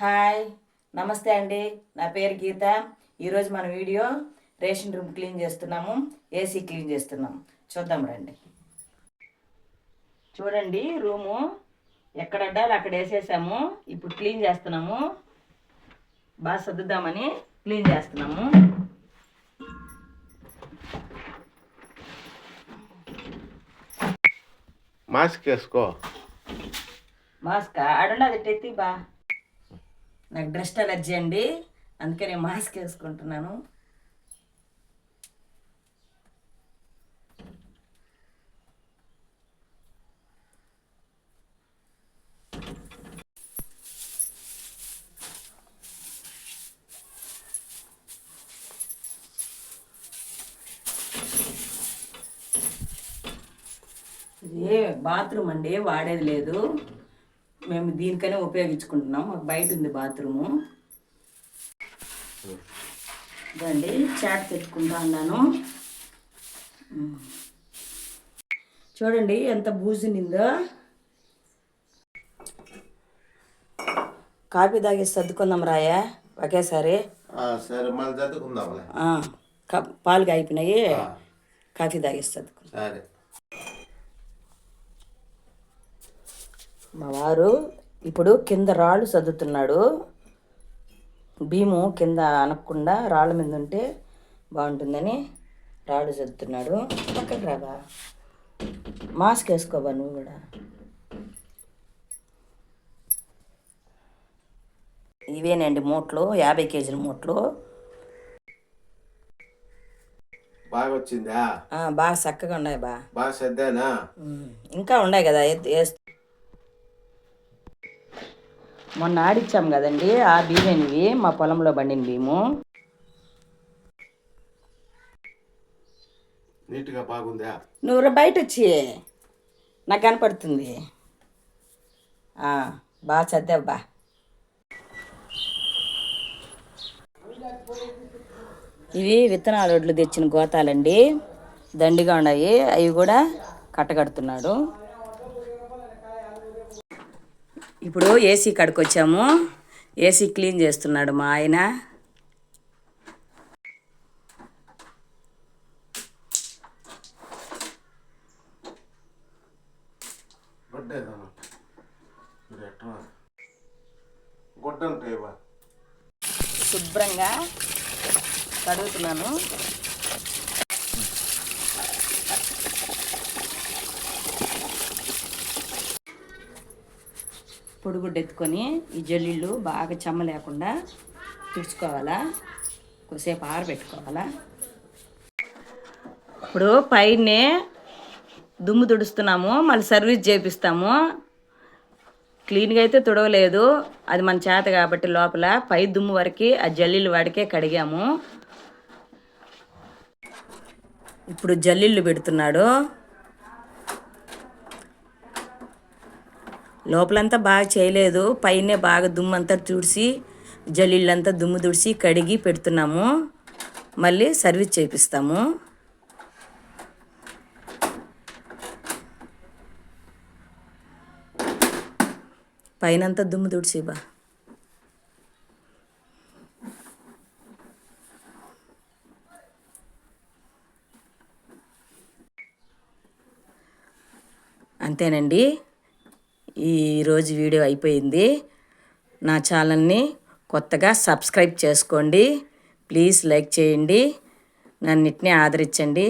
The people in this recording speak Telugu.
హాయ్ నమస్తే అండి. నా పేరు గీత. ఈరోజు మన వీడియో రేషన్ రూమ్ క్లీన్ చేస్తున్నాము ఏసీ క్లీన్ చేస్తున్నాము. చూద్దాం రండి. చూడండి రూము ఎక్కడ అడ్డాలి అక్కడ వేసేసాము. ఇప్పుడు క్లీన్ చేస్తున్నాము. బాగా సర్దుదామని క్లీన్ చేస్తున్నాము. మాస్క్ వేసుకో. మాస్క్? ఆడండి అది ఎత్తి బా. నాకు డ్రెస్ట్ అలర్జీ అండి. అందుకే నేను మాస్క్ వేసుకుంటున్నాను. ఇది బాత్రూమ్ అండి వాడేది లేదు. మేము దీనికనే ఉపయోగించుకుంటున్నాం. మాకు బయట ఉంది బాత్రూము. ఇదండి చాట్ పెట్టుకుంటా ఉన్నాను. చూడండి ఎంత బూజు నిందో కాఫీ తాగేసి సర్దుకుందాం రాయా ఒకేసారి. సరే మళ్ళీ పాలు అయిపోయినాయి కాఫీ తాగేసి సర్దుకుందాం. మా వారు ఇప్పుడు కింద రాళ్ళు సర్దుతున్నాడు. భీము కింద అనకుండా రాళ్ళ మీద ఉంటే బాగుంటుందని రాళ్ళు సర్దుతున్నాడు. పక్కకు రాబా మాస్క్ వేసుకోబా నువ్వు కూడా. ఇవేనండి మూట్లు యాభై కేజీల మూట్లు. బాగా వచ్చిందా? బాగా చక్కగా ఉన్నాయి బా. బాగా సర్దానా? ఇంకా ఉన్నాయి కదా మొన్న ఆడిచ్చాం కదండి ఆ బియ్యనివి మా పొలంలో పండిన బియ్యము. నీట్గా బాగుందా? నువ్వు బయట వచ్చి. నాకు కనపడుతుంది. బాగా చద్దాబ్బా ఇవి విత్తనాలు వడ్లు తెచ్చిన గోతాలండి. దండిగా ఉన్నాయి. అవి కూడా కట్టగడుతున్నాడు. ఇప్పుడు ఏసీ కాడికి వచ్చాము ఏసీ క్లీన్ చేస్తున్నాడు మా ఆయన. శుభ్రంగా కడుగుతున్నాను. పొడిగుడ్డెత్తుకొని ఈ జల్లీళ్ళు బాగా చెమ్మ లేకుండా తుడుచుకోవాలా? కొద్దిసేపు ఆరబెట్టుకోవాలా? ఇప్పుడు పైనే దుమ్ము తుడుస్తున్నాము మళ్ళీ సర్వీస్ చేపిస్తాము. క్లీన్గా అయితే తుడవలేదు అది మన చేత కాబట్టి లోపల పై దుమ్ము వరకు ఆ జల్లీలు వాడికే కడిగాము. ఇప్పుడు జల్లీళ్ళు పెడుతున్నాడు. లోపలంతా బాగా చేయలేదు. పైనే బాగా దుమ్ము అంతా తుడిసి జల్లీళ్ళంతా దుమ్ము తుడిసి కడిగి పెడుతున్నాము. మళ్ళీ సర్వీస్ చేపిస్తాము. పైనంతా దుమ్ము తుడిచి బా. అంతేనండి. ఈరోజు వీడియో అయిపోయింది. నా ఛానల్ని కొత్తగా సబ్స్క్రైబ్ చేసుకోండి. ప్లీజ్ లైక్ చేయండి. నన్నిటిని ఆదరించండి.